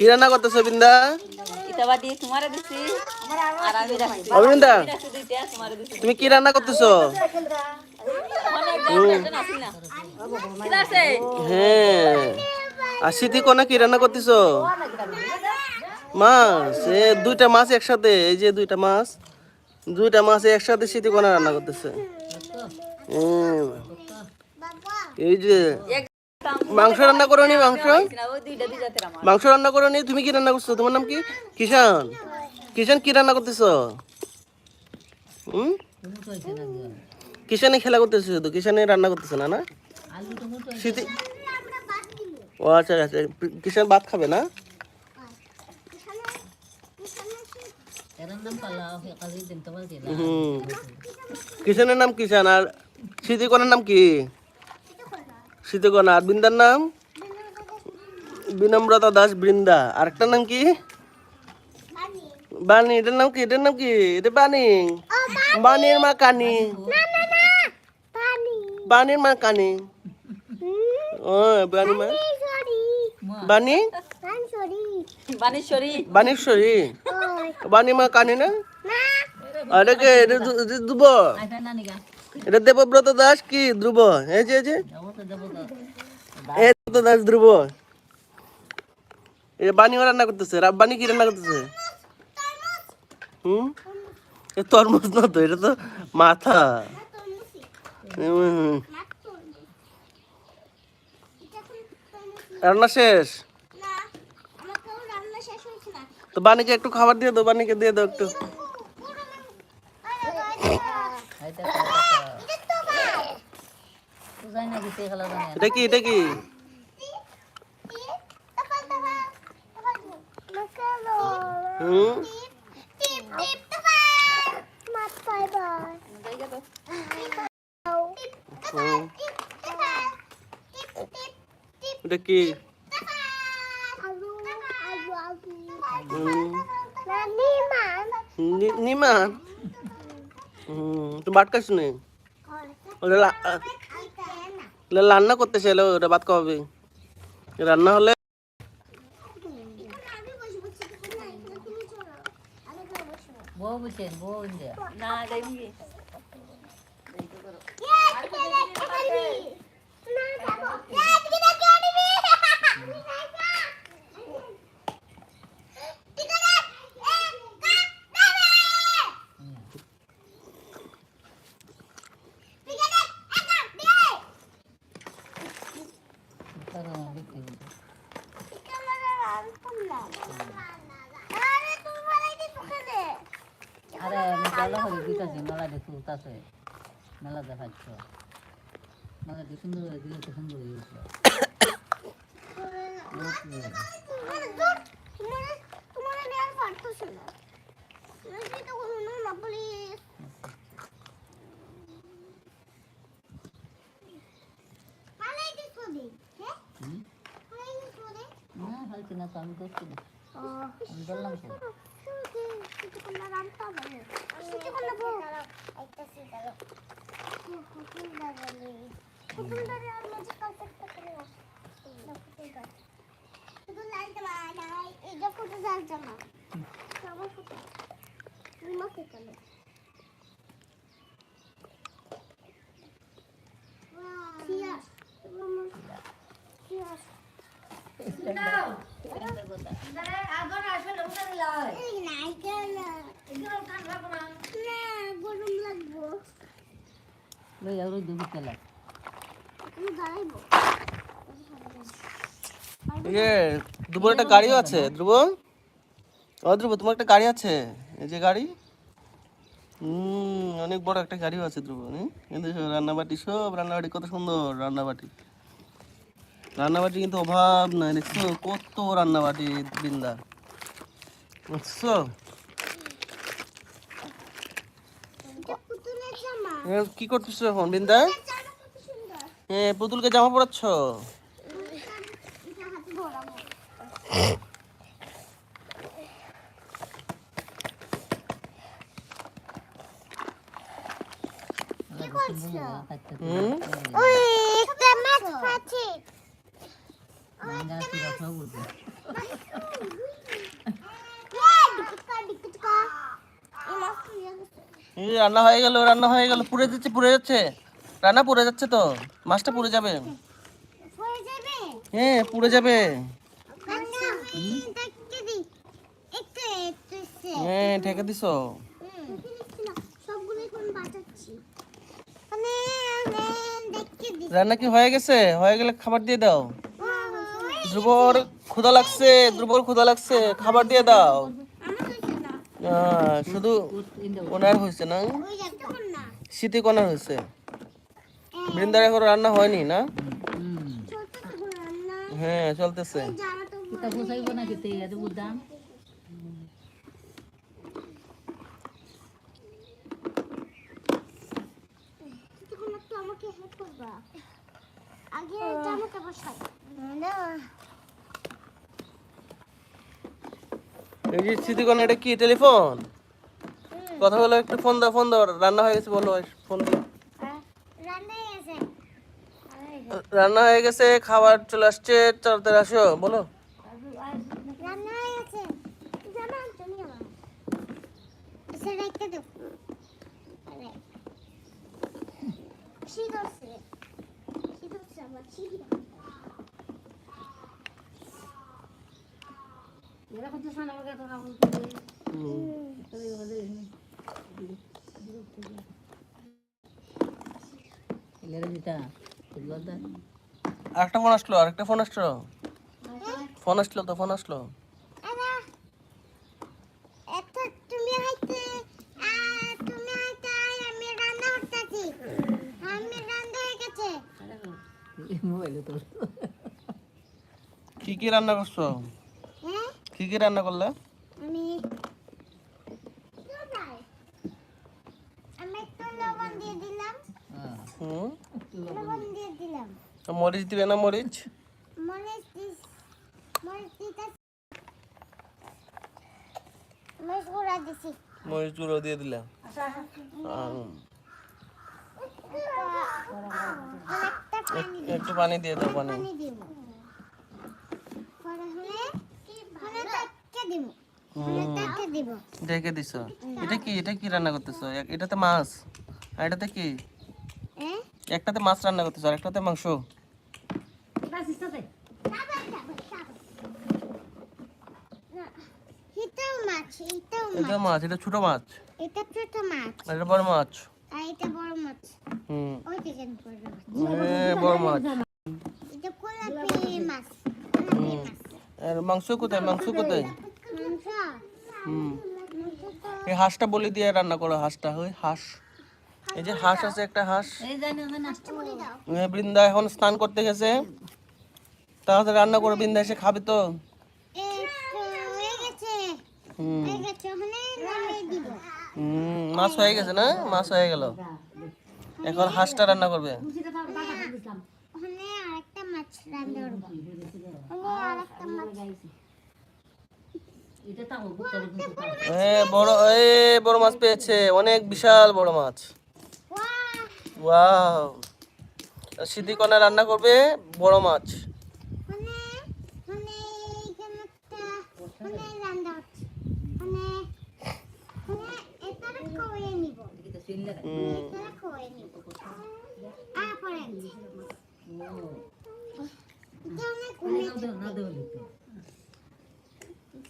কি রান্না করতেছো বিন্দা? অবিন্দা? তুমি কি রান্না করতেছো? হ্যাঁ। আর শীতি কোনা কি রান্না করতেছো? মাছ এ দুইটা মাছ একসাথে এই যে দুইটা মাছ। দুইটা মাছ একসাথে শীতি কোনা রান্না করতেছে। হ্যাঁ। এই যে। মাংস রান্না করো নি মাংস? মাংস রান্না করো নি তুমি কি রান্না করছ? তোমার নাম কি? কিষান কিষান কি রান্না করতেছো? হুম? কিষানে খেলা করতেছে শুধু কিষানে রান্না করতেছে না না? শীতে ও আচ্ছা আচ্ছা কিষান ভাত খাবে না? হুম। কিষানের নাম কিষান আর স্মৃতিকোনার নাম কি? স্মৃতিকোনা আর বৃন্দার নাম? বিনম্রতা দাস বৃন্দা। আরেকটার নাম কি? বানি এটার নাম কি? এটার নাম কি? এটা বানি বানির মা কানি। বানির মা কানি। ও বানি মা? বানি বানেশ্বরী বানি মা কানি না? আর কে? এটা দু- এটা দেবব্রত দাস কি? ধ্রুব। এই যে এই যে। এই দেবব্রত দাস, ধ্রুব। এটা বানিও রান্না করতেছে। রা- বানি কি রান্না করতেছে? হুম? এ তরমুজ না তো, এটা তো মাথা। রান্না শেষ? তো বানিকে একটু খাবার দিয়ে দাও, বানিকে দিয়ে দাও একটু। এটা কি এটা কি হুম হুম। এটা কি হুম। নি- নিমান হুম তো বাট কাছ নেই ওটা লা- আ, ওটা রান্না করতে চাইলে ওটা বাদ খাওয়াবে। রান্না হলে না যাইবি আরে আমি করে দিতেছি মেলা দেখু তাছে মেলা দেখাচ্ছ। মেলা কি সুন্দর হয়ে দিলে সুন্দর হয়ে গেছে। না হয়েছে না তো আমি করছি না। আমি বললাম তো। Siyah. Siyah. Siyah. লই তেলা ইয়ে ধ্রুবর একটা গাড়িও আছে। ধ্রুব? ও ধ্রুব তোমার একটা গাড়ি আছে? এই যে গাড়ি? হুম অনেক বড় একটা গাড়িও আছে ধ্রুব? কিন্তু রান্নাবাটি সব রান্নাবাটি কত সুন্দর রান্নাবাটি। রান্নাবাটি কিন্তু অভাব নাই দেখছ? কত রান্নাবাটি বৃন্দা। বুঝছ এটা পুতুলের জামা এ, কি করতেছো এখন বৃন্দা? হ্যাঁ পুতুলকে জামা পরাচ্ছ? এটা হাতে ধরাবো মেলা কি সুন্দর হয়ে থাকতে হুম ওই একটা মাছ পাচ্ছে গাছ থেকে সব উঠবে এই, ডিকুটকা, ডিকুটকা। এই মাছ নিয়ে গেছে। এই রান্না হয়ে গেল রান্না হয়ে গেল পুড়ে যাচ্ছে পুড়ে যাচ্ছে রান্না পুড়ে যাচ্ছে তো মাছটা পুড়ে যাবে হ্যাঁ পুড়ে যাবে। হ্যাঁ ঠেকে দিছো হুম। সবগুলো এখন বাঁচাচ্ছি। মানে, মানে, দেখতে দি। রান্না কি হয়ে গেছে হয়ে গেলে খাবার দিয়ে দাও ধ্রুবর ক্ষুধা লাগছে ধ্রুবর ক্ষুধা লাগছে খাবার দিয়ে দাও আমার হয়েছে না। আহ, শুধু ওনার হয়েছে না? শীতে কনার হয়েছে। বৃন্দার এখন রান্না হয়নি না। হ্যাঁ চলতেছে। আগে জামাটা বসাই না। এই যে এটা কি টেলিফোন? কথা বলো একটু ফোন দাও ফোন দাও রান্না হয়ে গেছে বলো ফোন দিও। হয়ে রান্না হয়ে গেছে খাবার চলে আসছে তাড়াতাড়ি আসো বলো রান্না হয়ে গেছে জামা তুমি আমার সেটা একটা দাও আরে শীত হচ্ছে শীত হচ্ছে আমার শীত এরা কত সানা বগা তো কাম এলের দিতা লদা আরেকটা ফোন আসলো আরেকটা ফোন আসলো। ফোন আসলো তো ফোন আসলো। আরে এত তুমি হাইতে আ তুমি হাইতে আয় আমি রান্না করতেছি। আমি রান্না হয়ে গেছে। মোবাইলে তো কি কি রান্না করছ? কি কি রান্না করলে? আমি আমি একটু লবণ দিয়ে দিলাম। হ্যাঁ। হুম? লবণ দিয়ে দিলাম। মরিচ দিবে না মরিচ? মরিচ দিস মরিচ দিতে মরিচ গুঁড়া দিছি। মরিচ গুঁড়ো দিয়ে দিলাম। আম, অনেকটা একটু পানি দিয়ে দাও পানি পানি দিব পরে হলে হলে তাকে দিব। দিব। ঢেকে দিছো? এটা কি? এটা কি রান্না করতেছো? এটাতে মাছ। আর এটাতে কি? হ্যাঁ একটাতে মাছ রান্না করতেছো আর একটাতে মাংস। মাছ এটা মাছ। মাছ এটা ছোট মাছ। এটা ছোট মাছ। এটা বড় মাছ। আর এটা বড় মাছ। হুম। ওই দেখেন বড় মাছ। এ, এটা কোলাপি মাছ। আর মাংস কোথায়? মাংস কোথায়? হুম। এই হাঁসটা বলি দিয়ে রান্না করো, হাঁসটা, ওই হাঁস। এই যে হাঁস আছে একটা হাঁস। বৃন্দা এখন স্নান করতে গেছে। তাড়াতাড়ি রান্না করে, বৃন্দা এসে খাবে তো। মাছ হয়ে গেছে না? মাছ হয়ে গেল। এখন হাঁসটা রান্না করবে। আরেকটা মাছ রান্না করব। আরেকটা মাছ। এ বড় এ বড় মাছ পেয়েছে অনেক বিশাল বড় মাছ ওয়াও ওয়াও রান্না করবে বড় মাছ মানে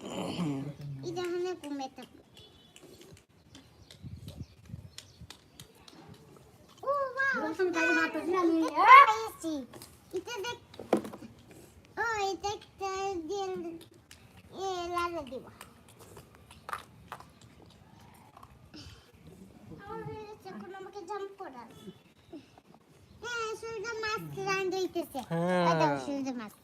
মানে এইখানে একটা মানে রান্না হচ্ছে মানে মানে এটা খাওয়াই নিব এটা সিনলে হুম এটা খাওয়াই নিব আর পরে এটা অনেক ঘুমে না দাও না দাও লিখতে এটা অনেক ঘুমে থাকবে ও বাহ পেয়েছি এটা দেখ ও এটা একটা দিয়ে এ লাগা দিব আমার হয়ে গেছে, এখন আমাকে জাম্প করার হ্যাঁ সুইটা মাছ রান্না হইতেছে হ্যাঁ। দাও সুইটা মাছ সুইটা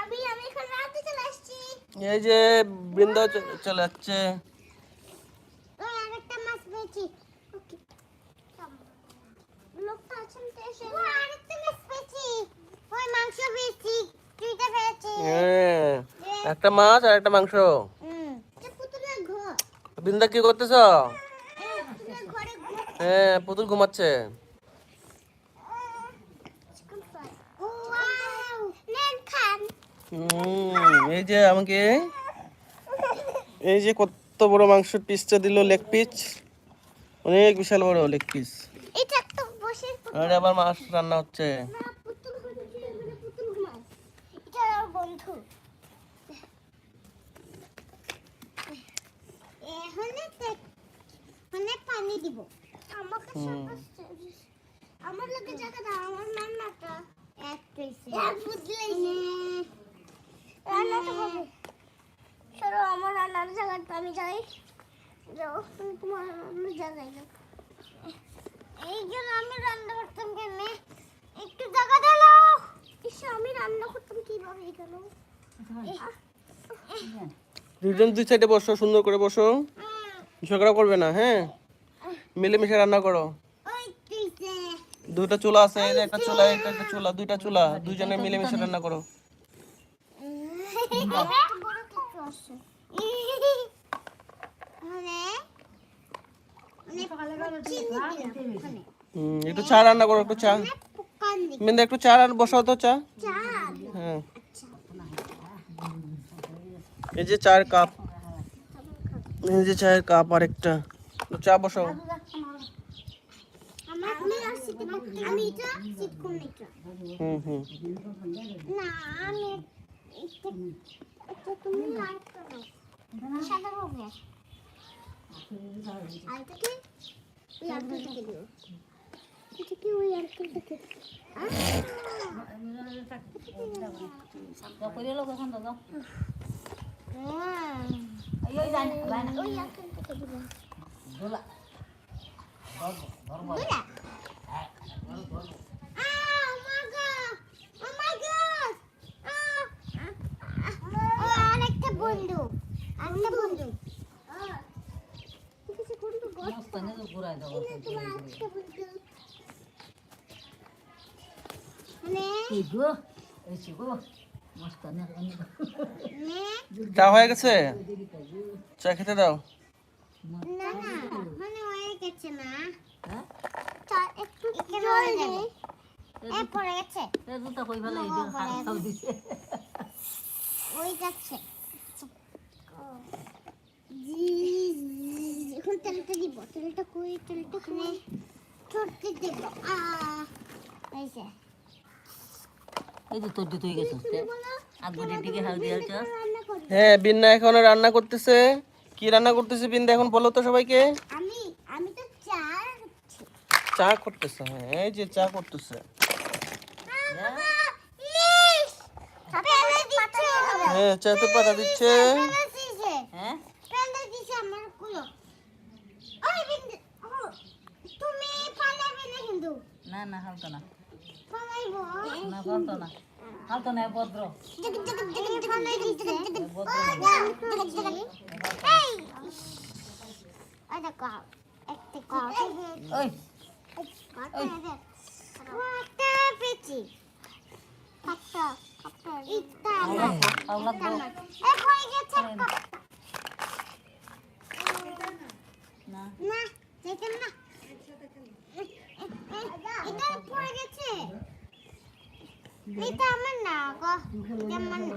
এই যে বৃন্দা চলে যাচ্ছে। পেয়েছি। হ্যাঁ। একটা মাছ আর একটা মাংস। বৃন্দা কি করতেছ? ঘর হ্যাঁ পুতুল ঘুমাচ্ছে ওয়াও নেন খান হুম, এই যে আমাকে এই যে কত বড় মাংসের পিসটা দিল লেগ পিস অনেক বিশাল বড় লেগ পিস আর আবার মাছ রান্না হচ্ছে না পুতুল ঘরে ছিল মানে পুতুল ঘুমায় এটা আমার বন্ধু এখানে মানে পানি দিব আমাকে সাপোজ আমার লাগে জায়গা দাও আমার রান্নাটা এক পেয়েছে বুঝলাইছি রান্নাটা হবে চলো আমার রান্নার জায়গাটা আমি যাই। যাও তোমার রান্নার জায়গায় যাও এই জন্য আমি রান্না করতাম কেমনে? একটু জায়গা দিলো ইস আমি রান্না করতাম কীভাবে এখানে? দুজন দুই সাইডে বসো সুন্দর করে বসো। ঝগড়া করবে না হ্যাঁ? মিলেমিশে রান্না করো। ওই তুইছে চুলা আছে এই যে একটা চুলা একটা একটা চুলা দুইটা চুলা দুইজনে মিলেমিশে রান্না করো বড় কিছু আছে মানে হুম, একটু চা রান্না করো একটু চা। দিকে মিন্দা একটু চা রান্না বসাও তো চা। হ্যাঁ। এই যে চায়ের কাপ। এই যে চায়ের কাপ আর একটা চা বসাও। এটা হুম হুম। না আমি তুমি লাইট করো সাদা হবে। আরেকটা কি ওই আরেকটা দিও এটা কি ওই আরেকটা থেকে করে লোক এখন দাদা হুম এই ওই জানি জানি ওই আরেকটা থেকে দিও দোলা Mira. Ah, oh my god. Oh my god. Ah. ও আরেকটা বন্ধু আরেকটা বন্ধু ঠিক আছে বন্ধু গো মস্ত নে তো ঘুরাই দাও মানে? এই গো? এই গো মস্ত নে নে চা হয়ে গেছে? চা খেতে দাও। মানে হয়ে হ্যাঁ? ওই যাচ্ছে। ছড়তে দেব এই যে তোর দিতে হয়ে গেছে। আগবটির দিকে হাল দিয়েছ হ্যাঁ বিন্না এখন রান্না করতেছে। কি রান্না করতেছে বিন্দা এখন বলো তো সবাইকে। আমি আমি তো চা চা করতেছে হ্যাঁ এই যে চা করতেছে। হ্যাঁ চাতে পাতা দিচ্ছে পেলে দিচ্ছে হ্যাঁ পেলে দিচ্ছে আমার কুলো ওই বিন্দু ও, তুমি পালাবে না কিন্তু না না। হালতো না না। হালতো না হালতো না। ভদ্র জগ জগ জগ জগ পালাই দিচ্ছে ভদ্র জগ জগ এই আ দেখো একটা কি ওই একটা পেয়েছি একটা একটা ইটা আওলাদ গো এক হয়ে গেছে না না দেখেন না এটা পড়ে গেছে এটা আমার না গো এটা আমার না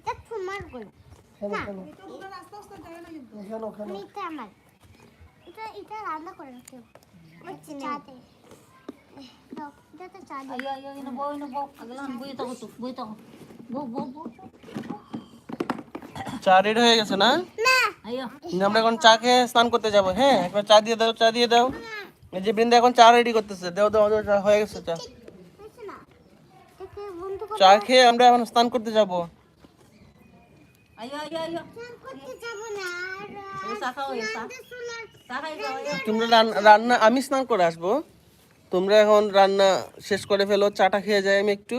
এটা তোমার গো না এটা আমার এটা এটা রান্না করে রাখো চা দে দাও এটা তো চা দে আইয়া আইয়া ইনো বউ ইনো বউ আগলান বই তাকো তো বই তাকো বউ বউ বউ চা রেডি হয়ে গেছে না না আইয়া আমরা এখন চা খেয়ে স্নান করতে যাব হ্যাঁ একবার চা দিয়ে দাও চা দিয়ে দাও এই যে বৃন্দা এখন চা রেডি করতেছে দাও দাও দাও, চা হয়ে গেছে চা হয়েছে না এটাকে বন্ধ করে চা খেয়ে আমরা এখন স্নান করতে যাব। তোমরা রান- রান্না আমি স্নান করে আসব। তোমরা এখন রান্না শেষ করে ফেলো চাটা খেয়ে যাই আমি একটু।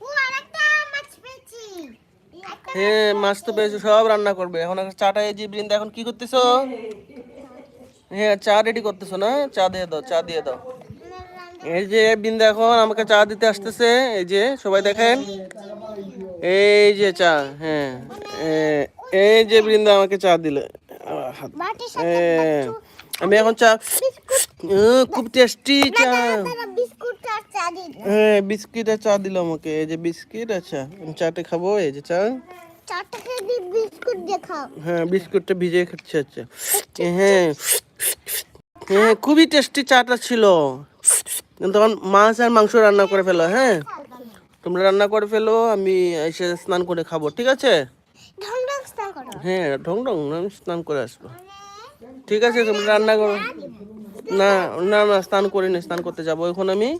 ও আরেকটা মাছ পেয়েছি। হ্যাঁ মাছ তো পেয়েছ সব রান্না করবে। এখন চাটা এই বৃন্দা এখন কি করতেছো? হ্যাঁ চা রেডি করতেছো না? চা দিয়ে দাও চা দিয়ে দাও। এই যে বৃন্দা এখন আমাকে চা দিতে আসতেছে। এই যে সবাই দেখেন। এই যে চা হ্যাঁ। এই যে বৃন্দা আমাকে চা দিলে। আমি এখন চা খুব টেস্টি চা। হ্যাঁ বিস্কিট আর চা দিল আমাকে। এই যে বিস্কিট আচ্ছা আমি চাটা খাব। এই যে চা। হ্যাঁ বিস্কুটটা ভিজে খাচ্ছে আচ্ছা। হ্যাঁ। হ্যাঁ খুবই টেস্টি চাটা ছিল। তখন মাছ আর মাংস রান্না করে ফেলো হ্যাঁ? তোমরা রান্না করে ফেলো আমি এসে স্নান করে খাব ঠিক আছে? করো। হ্যাঁ ঢং ঢং আমি স্নান করে আসব। ঠিক আছে তোমরা রান্না করো। না না না স্নান করিনি স্নান করতে যাব। এখন আমি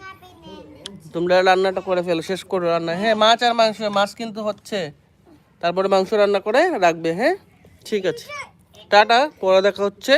তোমরা রান্নাটা করে ফেলো শেষ করো রান্না। হ্যাঁ মাছ আর মাংস মাছ কিন্তু হচ্ছে। তারপরে মাংস রান্না করে রাখবে হ্যাঁ? ঠিক আছে। টাটা পরে দেখা হচ্ছে।